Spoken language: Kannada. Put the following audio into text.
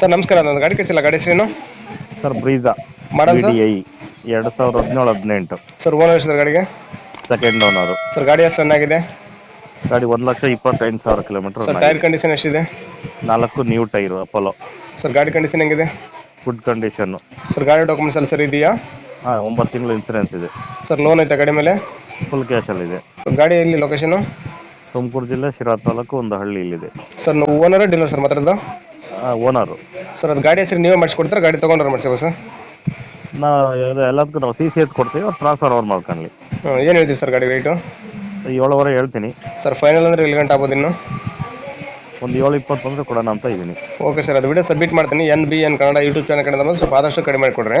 ಸರ್ ನಮಸ್ಕಾರ. ನನ್ನ ಗಾಡಿ ಕಳಿಸಿಲ್ಲ. ಗಾಡಿ ಹೆಸರೇನು? Sir Brezza. Model sir? I ಎರಡು ಸಾವಿರದ ಹದಿನೇಳು ಹದಿನೆಂಟು. ಸರ್ ಓನರ್ ಸರ್ ಗಾಡಿಗೆ? Second owner. ಸರ್ ಗಾಡಿ ಎಷ್ಟು ಚೆನ್ನಾಗಿದೆ? ಗಾಡಿ ಒಂದು ಲಕ್ಷ ಇಪ್ಪತ್ತೆಂಟು ಸಾವಿರ ಕಿಲೋಮೀಟರ್ ಸರ್ ಟೈರ್ ಕಂಡೀಷನ್ ಎಷ್ಟಿದೆ? ನಾಲ್ಕು ನ್ಯೂ ಟೈರು ಅಪೋಲೋ. ಸರ್ ಗಾಡಿ ಕಂಡೀಷನ್ ಹೆಂಗಿದೆ? Good condition. ಸರ್ ಗಾಡಿ ಡಾಕ್ಯುಮೆಂಟ್ಸ್ ಎಲ್ಲ ಸರಿ ಇದೆಯಾ? ಹಾಂ ಒಂಬತ್ತು ತಿಂಗಳು ಇನ್ಸೂರೆನ್ಸ್ ಇದೆ. ಸರ್ ಲೋನ್ ಐತೆ ಗಾಡಿ ಮೇಲೆ? ಫುಲ್ ಕ್ಯಾಶಲ್ಲಿದೆ ಗಾಡಿ ಎಲ್ಲಿ ಲೊಕೇಶನು? ತುಮಕೂರು ಜಿಲ್ಲೆ ಶಿರಾ ತಾಲೂಕು ಒಂದು ಹಳ್ಳಿ ಇಲ್ಲಿದೆ ಸರ್ ನಾವು ಓನರ್ ಡೀಲರ್ ಸರ್ ಮಾತಾಡೋದು? ಓನರು ಸರ್ ಅದು ಗಾಡಿ ಹೆಸರು ನೀವೇ ಮಾಡಿಸ್ಕೊಡ್ತಾರೆ? ಗಾಡಿ ತೊಗೊಂಡ್ರೆ ಮಾಡಿಸ್ಬೇಕು ಸರ್ ನಾವು ಎಲ್ಲದಕ್ಕೂ ನಾವು ಸಿ ಸಿ ಎತ್ ಕೊಡ್ತೀವಿ ಟ್ರಾನ್ಸ್ಫರ್ ಅವ್ರು ಮಾಡ್ಕೊಳ್ಳಿ ಏನು ಹೇಳ್ತೀವಿ ಸರ್ ಗಾಡಿ ರೇಟು ಏಳುವರೆ ಹೇಳ್ತೀನಿ. ಸರ್ ಫೈನಲ್ ಅಂದರೆ ಎಲ್ಲಿ ಗಂಟೆ ಆಗ್ಬೋದು ಇನ್ನು? ಒಂದು ಏಳು ಇಪ್ಪತ್ತು ಬಂದರೆ ಕೊಡೋಣ ಅಂತ ಇದ್ದೀನಿ ಓಕೆ ಸರ್ ಅದು ವಿಡಿಯೋ ಸಬ್ಮಿಟ್ ಮಾಡ್ತೀನಿ. N B N Kannada YouTube channel ಕಡೆ ಬಂದು ಸ್ವಲ್ಪ ಆದಷ್ಟು ಕಡಿಮೆ ಮಾಡಿಕೊಡ್ರಿ.